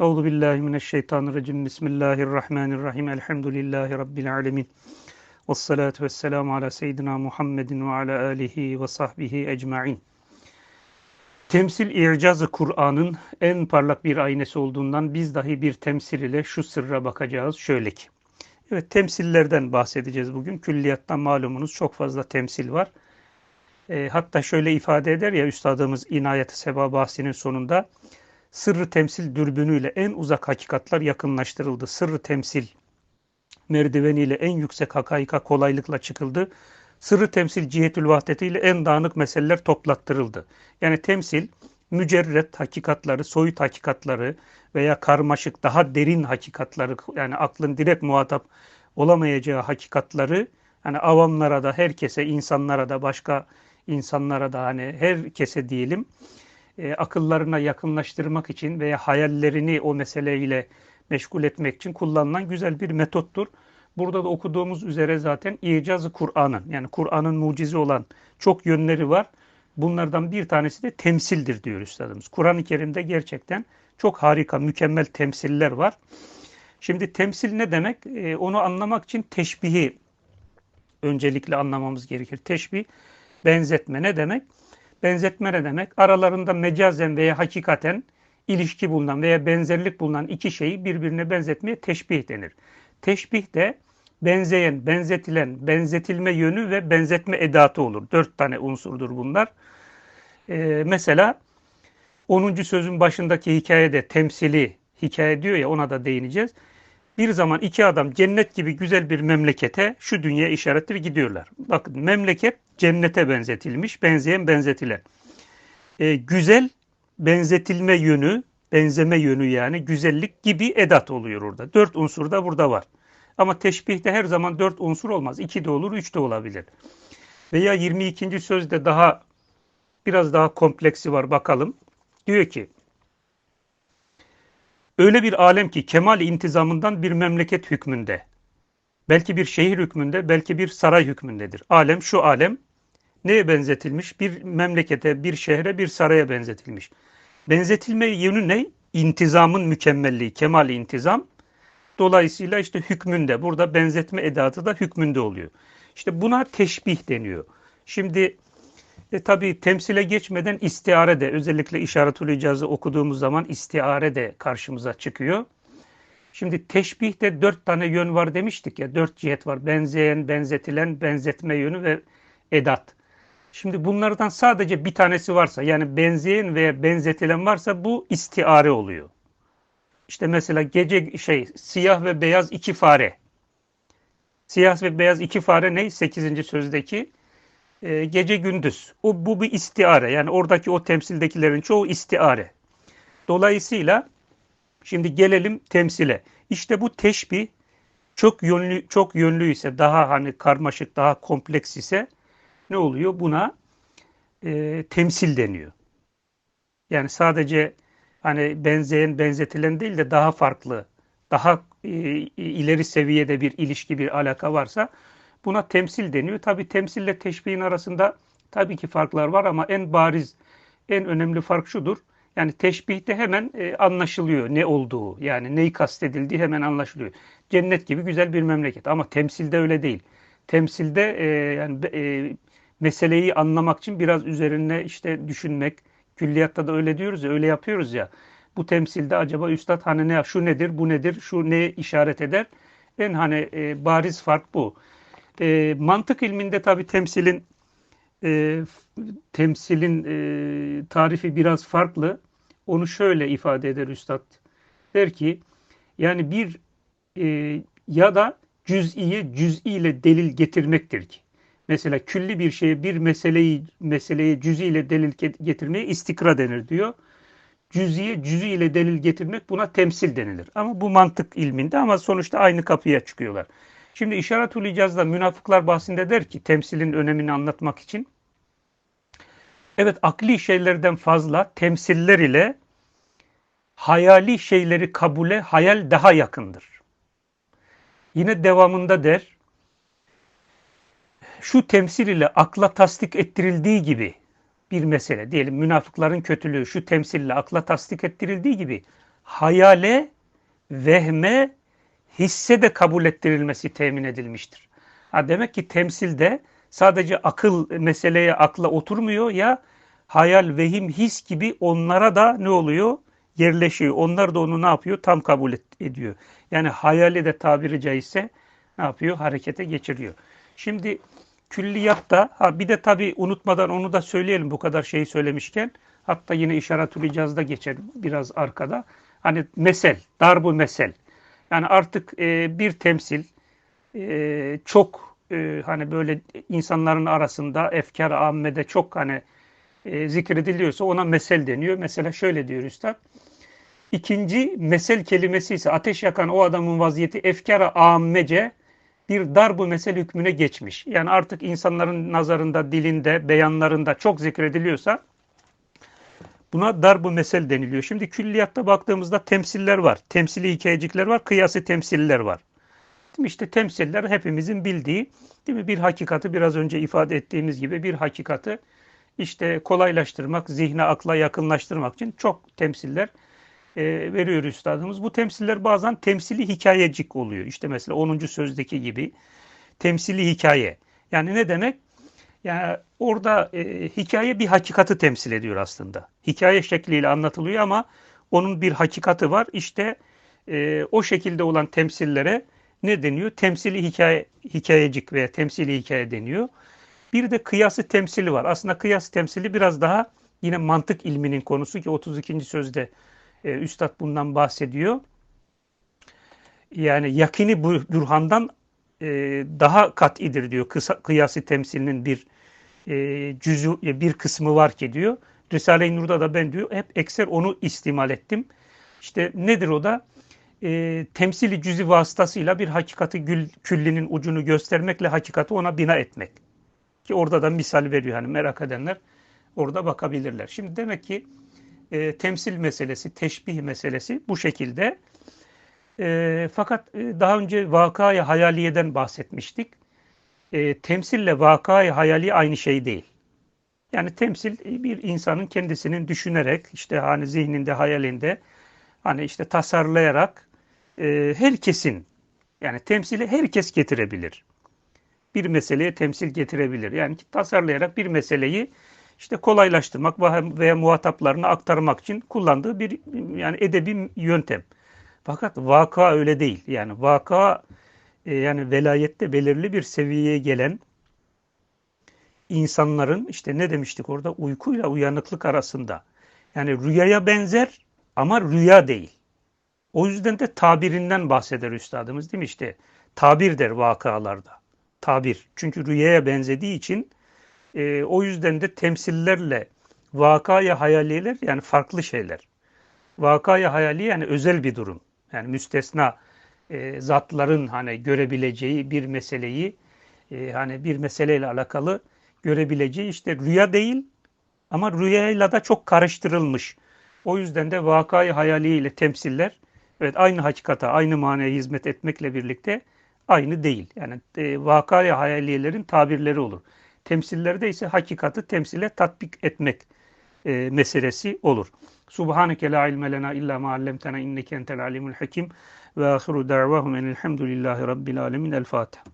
Euzu billahi mineşşeytanirracim. Bismillahirrahmanirrahim. Elhamdülillahi rabbil alamin. Ves salatu vesselamu ala seyyidina Muhammedin ve ala alihi ve sahbihi ecmaîn. Temsil i'cazı Kur'an'ın en parlak bir aynesi olduğundan biz dahi bir temsil ile şu sırra bakacağız şöyle ki. Evet temsillerden bahsedeceğiz bugün. Külliyattan malumunuz çok fazla temsil var. E, hatta şöyle ifade eder ya üstadımız İnayet-i Seba bahsinin sonunda sırrı temsil dürbünüyle en uzak hakikatler yakınlaştırıldı. Sırrı temsil merdiveniyle en yüksek hakaika kolaylıkla çıkıldı. Sırrı temsil cihetül vahdetiyle en dağınık meseleler toplattırıldı. Yani temsil mücerret hakikatları, soyut hakikatları veya karmaşık, daha derin hakikatları yani aklın direkt muhatap olamayacağı hakikatları hani avamlara da, herkese, insanlara da, başka insanlara da hani herkese diyelim e, akıllarına yakınlaştırmak için veya hayallerini o meseleyle meşgul etmek için kullanılan güzel bir metottur. Burada da okuduğumuz üzere zaten icazı Kur'an'ın yani Kur'an'ın mucize olan çok yönleri var. Bunlardan bir tanesi de temsildir diyor üstadımız. Kur'an-ı Kerim'de gerçekten çok harika, mükemmel temsiller var. Şimdi temsil ne demek? Ee, onu anlamak için teşbihi öncelikle anlamamız gerekir. Teşbih, benzetme ne demek? Benzetme ne demek? Aralarında mecazen veya hakikaten ilişki bulunan veya benzerlik bulunan iki şeyi birbirine benzetmeye teşbih denir. Teşbih de benzeyen, benzetilen, benzetilme yönü ve benzetme edatı olur. Dört tane unsurdur bunlar. Ee, mesela 10. sözün başındaki hikayede temsili hikaye diyor ya ona da değineceğiz. Bir zaman iki adam cennet gibi güzel bir memlekete şu dünya işarettir gidiyorlar. Bakın memleket cennete benzetilmiş, benzeyen benzetilen. Ee, güzel benzetilme yönü, benzeme yönü yani güzellik gibi edat oluyor orada. Dört unsur da burada var. Ama teşbihte her zaman dört unsur olmaz. İki de olur, üç de olabilir. Veya 22. sözde daha biraz daha kompleksi var bakalım. Diyor ki Öyle bir alem ki kemal intizamından bir memleket hükmünde. Belki bir şehir hükmünde, belki bir saray hükmündedir. Alem şu alem neye benzetilmiş? Bir memlekete, bir şehre, bir saraya benzetilmiş. Benzetilme yönü ne? İntizamın mükemmelliği, kemal intizam. Dolayısıyla işte hükmünde, burada benzetme edatı da hükmünde oluyor. İşte buna teşbih deniyor. Şimdi e, tabii temsile geçmeden istiare de özellikle işaretül icazı okuduğumuz zaman istiare de karşımıza çıkıyor. Şimdi teşbihte dört tane yön var demiştik ya, dört cihet var. Benzeyen, benzetilen, benzetme yönü ve edat. Şimdi bunlardan sadece bir tanesi varsa yani benzeyen veya benzetilen varsa bu istiare oluyor. İşte mesela gece şey siyah ve beyaz iki fare. Siyah ve beyaz iki fare ne? Sekizinci sözdeki e, gece gündüz. O bu bir istiare. Yani oradaki o temsildekilerin çoğu istiare. Dolayısıyla şimdi gelelim temsile. İşte bu teşbih çok yönlü çok yönlü ise daha hani karmaşık, daha kompleks ise ne oluyor? Buna e, temsil deniyor. Yani sadece hani benzeyen, benzetilen değil de daha farklı, daha e, ileri seviyede bir ilişki, bir alaka varsa buna temsil deniyor. Tabi temsille teşbihin arasında tabii ki farklar var ama en bariz, en önemli fark şudur. Yani teşbihte hemen e, anlaşılıyor ne olduğu, yani neyi kastedildiği hemen anlaşılıyor. Cennet gibi güzel bir memleket ama temsilde öyle değil. Temsilde e, yani e, meseleyi anlamak için biraz üzerine işte düşünmek, külliyatta da öyle diyoruz ya, öyle yapıyoruz ya. Bu temsilde acaba üstad hani ne şu nedir, bu nedir, şu neye işaret eder? En hani e, bariz fark bu. E, mantık ilminde tabi temsilin e, temsilin e, tarifi biraz farklı. Onu şöyle ifade eder üstad. Der ki yani bir e, ya da cüz'iye cüz'i ile delil getirmektir ki. Mesela külli bir şeye bir meseleyi meseleye cüz'i ile delil getirmeye istikra denir diyor. Cüz'iye cüz'i ile delil getirmek buna temsil denilir. Ama bu mantık ilminde ama sonuçta aynı kapıya çıkıyorlar. Şimdi işaretül icazda münafıklar bahsinde der ki temsilin önemini anlatmak için. Evet akli şeylerden fazla temsiller ile hayali şeyleri kabule hayal daha yakındır. Yine devamında der şu temsil ile akla tasdik ettirildiği gibi bir mesele diyelim münafıkların kötülüğü şu temsille akla tasdik ettirildiği gibi hayale, vehme, hisse de kabul ettirilmesi temin edilmiştir. Ha demek ki temsilde sadece akıl meseleye akla oturmuyor ya hayal, vehim, his gibi onlara da ne oluyor? Yerleşiyor. Onlar da onu ne yapıyor? Tam kabul ediyor. Yani hayali de tabiri caizse ne yapıyor? Harekete geçiriyor. Şimdi külliyatta ha bir de tabi unutmadan onu da söyleyelim bu kadar şeyi söylemişken. Hatta yine işaretül icazda geçer biraz arkada. Hani mesel, darbu mesel. Yani artık e, bir temsil e, çok e, hani böyle insanların arasında efkar ammede çok hani e, zikrediliyorsa ona mesel deniyor. Mesela şöyle diyor Üstad. İkinci mesel kelimesi ise ateş yakan o adamın vaziyeti efkara ammece bir darbu mesel hükmüne geçmiş. Yani artık insanların nazarında, dilinde, beyanlarında çok zikrediliyorsa buna darbu mesel deniliyor. Şimdi külliyatta baktığımızda temsiller var. Temsili hikayecikler var, kıyası temsiller var. İşte temsiller hepimizin bildiği değil mi? bir hakikati biraz önce ifade ettiğimiz gibi bir hakikati işte kolaylaştırmak, zihne, akla yakınlaştırmak için çok temsiller e, veriyor üstadımız. Bu temsiller bazen temsili hikayecik oluyor. İşte mesela 10. sözdeki gibi temsili hikaye. Yani ne demek? Yani orada e, hikaye bir hakikati temsil ediyor aslında. Hikaye şekliyle anlatılıyor ama onun bir hakikati var. İşte e, o şekilde olan temsillere ne deniyor? Temsili hikaye, hikayecik veya temsili hikaye deniyor. Bir de kıyası temsili var. Aslında kıyas temsili biraz daha yine mantık ilminin konusu ki 32. sözde e, Üstad bundan bahsediyor. Yani yakini bürhandan e, daha kat'idir diyor. Kısa, kıyası temsilinin bir e, cüzü, e, bir kısmı var ki diyor. Risale-i Nur'da da ben diyor hep ekser onu istimal ettim. İşte nedir o da? E, temsili cüzi vasıtasıyla bir hakikati gül, küllinin ucunu göstermekle hakikati ona bina etmek. Ki orada da misal veriyor hani merak edenler orada bakabilirler. Şimdi demek ki e, temsil meselesi, teşbih meselesi bu şekilde. E, fakat e, daha önce vakayı hayaliyeden bahsetmiştik. E, temsille vakayı hayali aynı şey değil. Yani temsil bir insanın kendisinin düşünerek işte hani zihninde, hayalinde hani işte tasarlayarak e, herkesin yani temsili herkes getirebilir. Bir meseleye temsil getirebilir. Yani tasarlayarak bir meseleyi işte kolaylaştırmak veya muhataplarına aktarmak için kullandığı bir yani edebi yöntem. Fakat vaka öyle değil. Yani vaka e, yani velayette belirli bir seviyeye gelen insanların işte ne demiştik orada uykuyla uyanıklık arasında. Yani rüyaya benzer ama rüya değil. O yüzden de tabirinden bahseder üstadımız değil mi? İşte tabir der vakalarda. Tabir. Çünkü rüyaya benzediği için e, o yüzden de temsillerle vakaya hayaliyeler yani farklı şeyler. Vakaya hayali yani özel bir durum. Yani müstesna e, zatların hani görebileceği bir meseleyi e, hani bir meseleyle alakalı görebileceği işte rüya değil ama rüyayla da çok karıştırılmış. O yüzden de vakayı hayaliyle temsiller evet aynı hakikata, aynı manaya hizmet etmekle birlikte aynı değil. Yani e, vakayı hayaliyelerin tabirleri olur. Temsillerde ise hakikati temsile tatbik etmek e, meselesi olur. Subhaneke la ilme lena illa ma allamtena inneke entel alimul hakim ve ahiru da'vahum enelhamdülillahi rabbil alemin. El Fatiha.